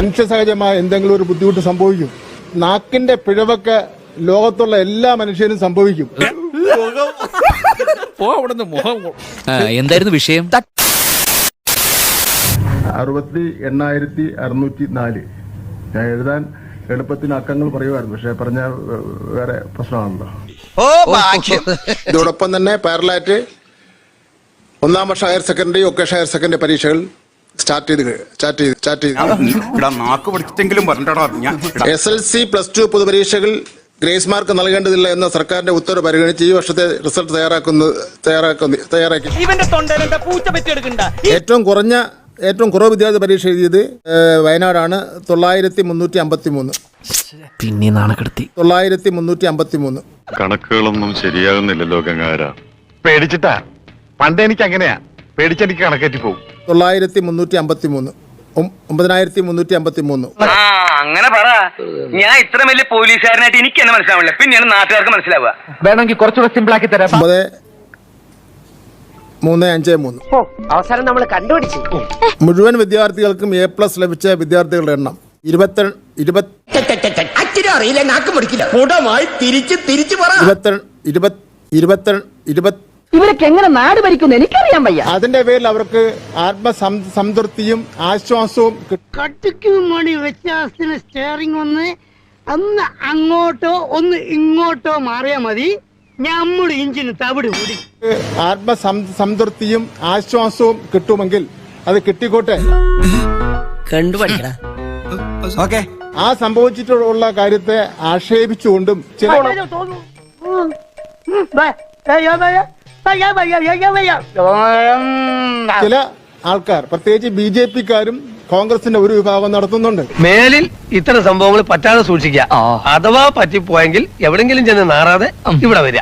മനുഷ്യസഹജമായ എന്തെങ്കിലും ഒരു ബുദ്ധിമുട്ട് സംഭവിക്കും. നാക്കിന്റെ പിഴവൊക്കെ ലോകത്തുള്ള എല്ലാ മനുഷ്യരും സംഭവിക്കും. പോ അവിടുന്ന് മുഖം എന്തായിരുന്നു വിഷയം? അറുപത്തി എണ്ണായിരത്തി അറുന്നൂറ്റി നാല്. ഞാൻ എഴുതാൻ എളുപ്പത്തിന് അക്കങ്ങൾ പറയുമായിരുന്നു പക്ഷെ പറഞ്ഞ വേറെ പ്രശ്നമാണല്ലോ. ഇതോടൊപ്പം തന്നെ പാരലാറ്റ് ഒന്നാം വർഷ ഹയർ സെക്കൻഡറി ഒക്കെ ഹയർ സെക്കൻഡറി പരീക്ഷകൾ സ്റ്റാർട്ട് ചെയ്ത് ചെയ്ത് ചെയ്ത്. S L C plus two പൊതുപരീക്ഷകൾ grace mark നൽകേണ്ടതില്ല എന്ന സർക്കാരിന്റെ ഉത്തരവ് പരിഗണിച്ച് ഈ വർഷത്തെ റിസൾട്ട് തയ്യാറാക്കുന്ന തയ്യാറാക്കുന്ന തയ്യാറാക്കി. ഇവന്റെ തൊണ്ടയിലെന്താ പൂച്ച പറ്റിയെടുക്കണ്ട? ഏറ്റവും കുറഞ്ഞ ഏറ്റവും കുറവ് വിദ്യാർത്ഥി പരീക്ഷ എഴുതിയത് വയനാടാണ്. തൊള്ളായിരത്തി മുന്നൂറ്റി അമ്പത്തി മൂന്ന് പിന്നെ നാണക്കെടുത്തി തൊള്ളായിരത്തി മുന്നൂറ്റി അമ്പത്തി മൂന്ന് കണക്കുകളൊന്നും ശരിയാകുന്നില്ലല്ലോ ഗംഗാര പേടിച്ചിട്ടാ? പണ്ട് എനിക്ക് അങ്ങനെയാ പേടിച്ചെനിക്ക് കണക്കേറ്റി പോകും തൊള്ളായിരത്തി മുന്നൂറ്റി അമ്പത്തി മൂന്ന് ഒമ്പതിനായിരത്തി മുന്നൂറ്റി അമ്പത്തി മൂന്ന് ആ അങ്ങനെ പറ. ഞാൻ ഇത്ര വലിയ പോലീസുകാരനായിട്ട് എനിക്ക് എന്നെ മനസ്സിലാവില്ല പിന്നെയാണ് നാട്ടുകാർക്ക് മനസ്സിലാവുക. വേണമെങ്കിൽ കുറച്ചുകൂടെ സിമ്പിൾ ആക്കി തരാം. ഒമ്പത് മൂന്ന് അഞ്ച് മൂന്ന്. അവസാനം നമ്മൾ കണ്ടുപിടിച്ചു. മുഴുവൻ വിദ്യാർത്ഥികൾക്കും എ പ്ലസ് ലഭിച്ച വിദ്യാർത്ഥികളുടെ എണ്ണം ഇരുപത്തി ഇരുപത്തി അറിയില്ല നാക്ക് മുടിക്കില്ല കുടമായി തിരിച്ച് തിരിച്ചു പറ ഇരുപത്തി ഇരുപത്തി ഇരുപത്തി ഇരുപത്തി ഇവരൊക്കെ എങ്ങനെ നാട് ഭരിക്കുന്നു എനിക്കറിയാൻ വയ്യ അതിന്റെ പേരിൽ അവർക്ക് ആത്മസംതൃപ്തിയും ആശ്വാസവും കിട്ടും കട്ടിക്ക് മണി വ്യത്യാസത്തിന് സ്റ്റിയറിംഗ് ഒന്ന് ഒന്ന് അങ്ങോട്ടോ ഒന്ന് ഇങ്ങോട്ടോ മാറിയാ മതി നമ്മുടെ ഇഞ്ചിന് തവിട് കൂടി ആത്മസംതൃപ്തിയും ആശ്വാസവും കിട്ടുമെങ്കിൽ അത് കിട്ടിക്കോട്ടെ കണ്ടുപഠിക്കടാ ഓക്കെ ആ സംഭവിച്ചിട്ടുള്ള കാര്യത്തെ ആക്ഷേപിച്ചുകൊണ്ടും ചില ചില ആൾക്കാർ പ്രത്യേകിച്ച് ബി ജെ പിക്കാരും കോൺഗ്രസിന്റെ ഒരു വിഭാഗം നടത്തുന്നുണ്ട്. മേലിൽ ഇത്തരം സംഭവങ്ങൾ പറ്റാതെ സൂക്ഷിക്കുക. അഥവാ പറ്റിപ്പോയെങ്കിൽ എവിടെങ്കിലും ചെന്ന് നാറാതെ ഇവിടെ വരിക.